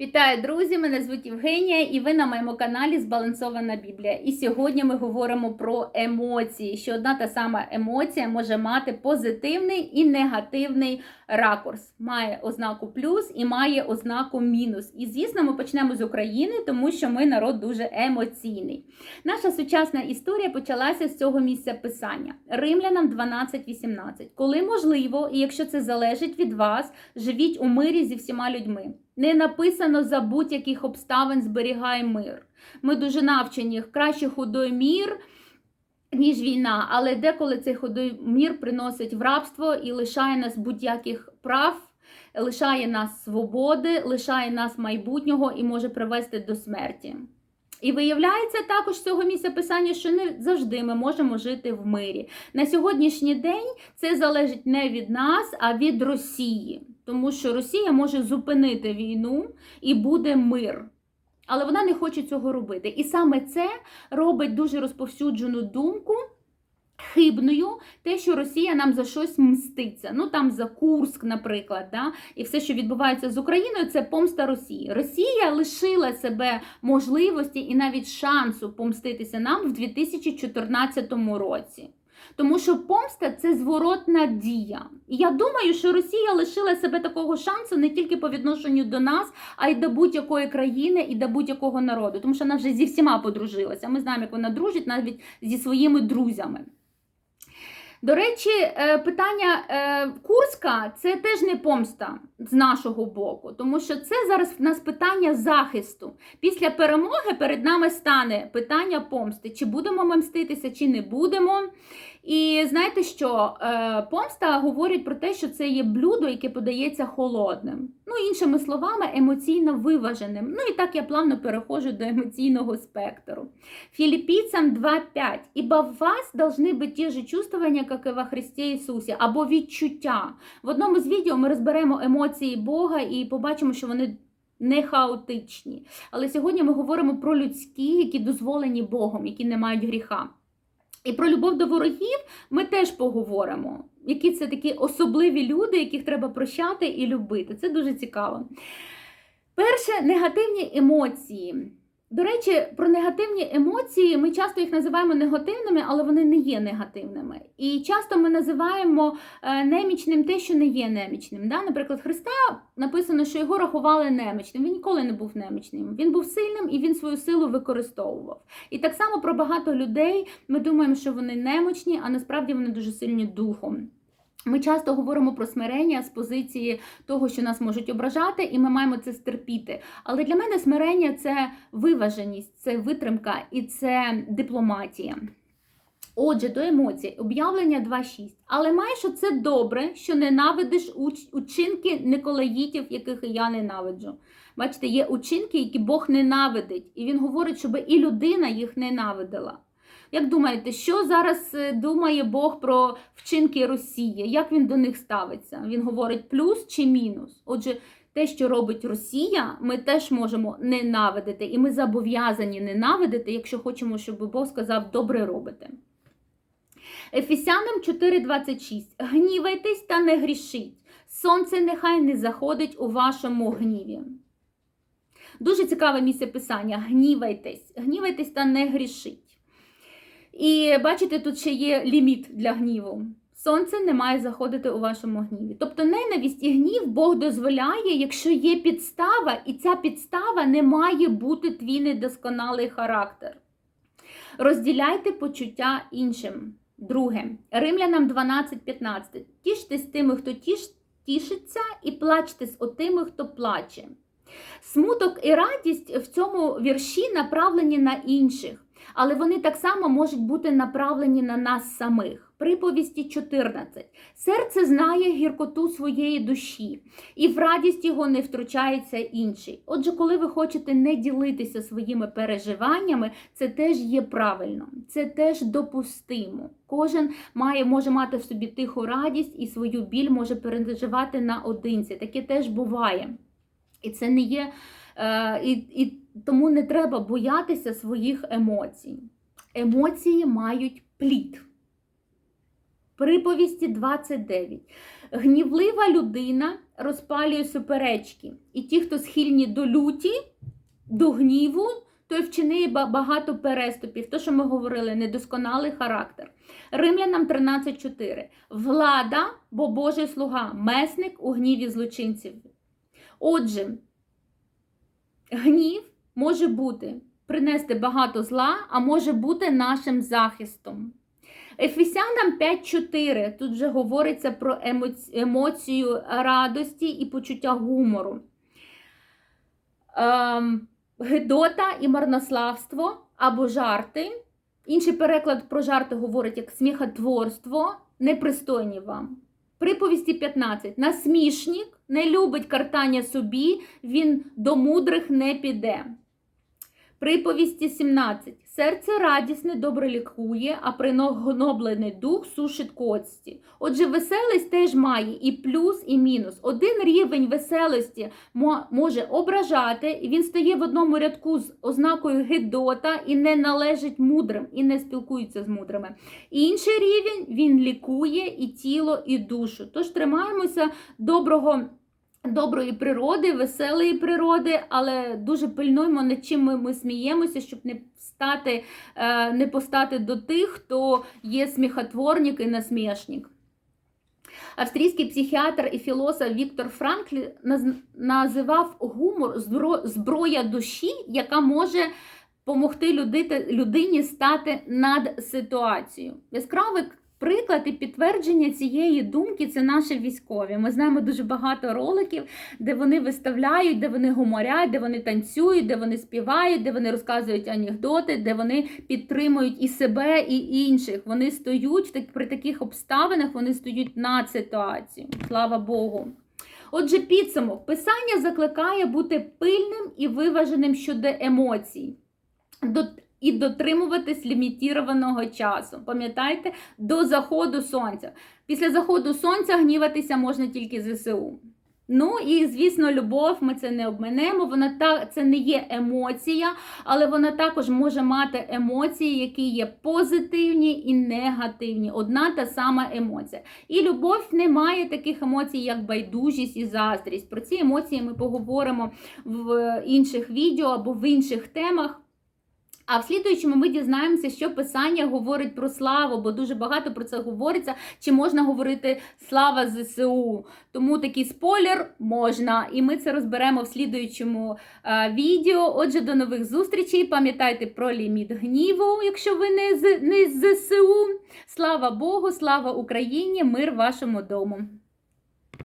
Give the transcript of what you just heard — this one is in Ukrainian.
Вітаю, друзі! Мене звуть Євгенія, і ви на моєму каналі Збалансована Біблія. І сьогодні ми говоримо про емоції, що одна та сама емоція може мати позитивний і негативний ракурс. Має ознаку плюс і має ознаку мінус. І звісно, ми почнемо з України, тому що ми народ дуже емоційний. Наша сучасна історія почалася з цього місця писання Римлянам 12.18. Коли можливо, і якщо це залежить від вас, живіть у мирі зі всіма людьми. Не написано за будь-яких обставин зберігай мир. Ми дуже навчені краще худой мір, ніж війна, але деколи цей худой мір приносить в рабство і лишає нас будь-яких прав, лишає нас свободи, лишає нас майбутнього і може привести до смерті. І виявляється також цього місця писання, що не завжди ми можемо жити в мирі. На сьогоднішній день це залежить не від нас, а від Росії. Тому що Росія може зупинити війну і буде мир. Але вона не хоче цього робити. І саме це робить дуже розповсюджену думку. Хибною те, що Росія нам за щось мститься. Ну там за Курск, наприклад, да? і все, що відбувається з Україною, це помста Росії. Росія лишила себе можливості і навіть шансу помститися нам в 2014 році. Тому що помста це зворотна дія. І я думаю, що Росія лишила себе такого шансу не тільки по відношенню до нас, а й до будь-якої країни і до будь-якого народу. Тому що вона вже зі всіма подружилася. Ми знаємо, як вона дружить навіть зі своїми друзями. До речі, питання Курська це теж не помста з нашого боку, тому що це зараз в нас питання захисту. Після перемоги перед нами стане питання помсти: чи будемо ми мститися, чи не будемо. І знаєте що? Помста говорить про те, що це є блюдо, яке подається холодним. Ну, іншими словами, емоційно виваженим. Ну і так я плавно переходжу до емоційного спектру. Філіппійцям 2.5. Ібо в вас должны бути ті ж чувствування, як і во Христі Ісусі, або відчуття. В одному з відео ми розберемо емоції Бога і побачимо, що вони не хаотичні. Але сьогодні ми говоримо про людські, які дозволені Богом, які не мають гріха. І про любов до ворогів ми теж поговоримо. Які це такі особливі люди, яких треба прощати і любити. Це дуже цікаво. Перше, негативні емоції. До речі, про негативні емоції ми часто їх називаємо негативними, але вони не є негативними. І часто ми називаємо немічним те, що не є немічним. Да? Наприклад, Христа написано, що його рахували немічним. Він ніколи не був немічним. Він був сильним і він свою силу використовував. І так само про багато людей ми думаємо, що вони немочні, а насправді вони дуже сильні духом. Ми часто говоримо про смирення з позиції того, що нас можуть ображати, і ми маємо це стерпіти. Але для мене смирення це виваженість, це витримка і це дипломатія. Отже, до емоцій, об'явлення 2.6. Але маєш оце добре, що ненавидиш учинки николаїтів, яких я ненавиджу. Бачите, є учинки, які Бог ненавидить, і він говорить, щоб і людина їх ненавидила. Як думаєте, що зараз думає Бог про вчинки Росії? Як він до них ставиться? Він говорить плюс чи мінус? Отже, те, що робить Росія, ми теж можемо ненавидити, і ми зобов'язані ненавидити, якщо хочемо, щоб Бог сказав добре робите. Ефесянам 4:26. Гнівайтесь та не грішіть. Сонце нехай не заходить у вашому гніві. Дуже цікаве місце писання. Гнівайтесь, гнівайтесь та не грішіть. І бачите, тут ще є ліміт для гніву. Сонце не має заходити у вашому гніві. Тобто ненависть і гнів Бог дозволяє, якщо є підстава, і ця підстава не має бути твій недосконалий характер. Розділяйте почуття іншим. Друге, Римлянам 12.15. Тіште з тими, хто тіш, тішиться, і плачте з отими, хто плаче. Смуток і радість в цьому вірші направлені на інших, але вони так само можуть бути направлені на нас самих. Приповісті 14. Серце знає гіркоту своєї душі, і в радість його не втручається інший. Отже, коли ви хочете не ділитися своїми переживаннями, це теж є правильно, це теж допустимо. Кожен має, може мати в собі тиху радість і свою біль може переживати наодинці. Таке теж буває. І це не є, е, і, і тому не треба боятися своїх емоцій. Емоції мають плід. Приповісті 29. Гнівлива людина розпалює суперечки. І ті, хто схильні до люті, до гніву, той вчиняє ба- багато переступів. То, що ми говорили, недосконалий характер. Римлянам 13.4. Влада, бо Божий слуга, месник у гніві злочинців. Отже, гнів може бути принести багато зла, а може бути нашим захистом. Ефесянам 5.4 тут вже говориться про емоцію радості і почуття гумору. Ем, Гидота і марнославство або жарти. Інший переклад про жарти говорить як сміхотворство, непристойні вам. Приповісті 15. Насмішник не любить картання собі, він до мудрих не піде. Приповісті 17. Серце радісне добре лікує, а приногноблений дух сушить кості. Отже, веселість теж має і плюс, і мінус. Один рівень веселості може ображати, і він стає в одному рядку з ознакою гидота і не належить мудрим, і не спілкується з мудрими. Інший рівень він лікує і тіло, і душу. Тож тримаємося доброго. Доброї природи, веселої природи, але дуже пильнуємо, над чим ми, ми сміємося, щоб не стати, е, не постати до тих, хто є сміхотворник і насмішник. Австрійський психіатр і філософ Віктор Франкль називав гумор зброя душі, яка може допомогти людині стати над ситуацією. Яскравий приклад і підтвердження цієї думки це наші військові. Ми знаємо дуже багато роликів, де вони виставляють, де вони гуморять, де вони танцюють, де вони співають, де вони розказують анекдоти, де вони підтримують і себе, і інших. Вони стоють так- при таких обставинах, вони стоять над ситуацією. Слава Богу. Отже, підсумок. Писання закликає бути пильним і виваженим щодо емоцій. До, і дотримуватись лімітірованого часу. Пам'ятаєте, до заходу сонця. Після заходу сонця гніватися можна тільки ЗСУ. Ну і звісно, любов, ми це не обминемо. Вона та це не є емоція, але вона також може мати емоції, які є позитивні і негативні. Одна та сама емоція. І любов не має таких емоцій, як байдужість і заздрість. Про ці емоції ми поговоримо в інших відео або в інших темах. А в слідуючому ми дізнаємося, що писання говорить про славу, бо дуже багато про це говориться. Чи можна говорити слава ЗСУ? Тому такий спойлер можна, і ми це розберемо в слідуючому е, відео. Отже, до нових зустрічей. Пам'ятайте про ліміт гніву, якщо ви не з не з ЗСУ. Слава Богу, слава Україні! Мир вашому дому!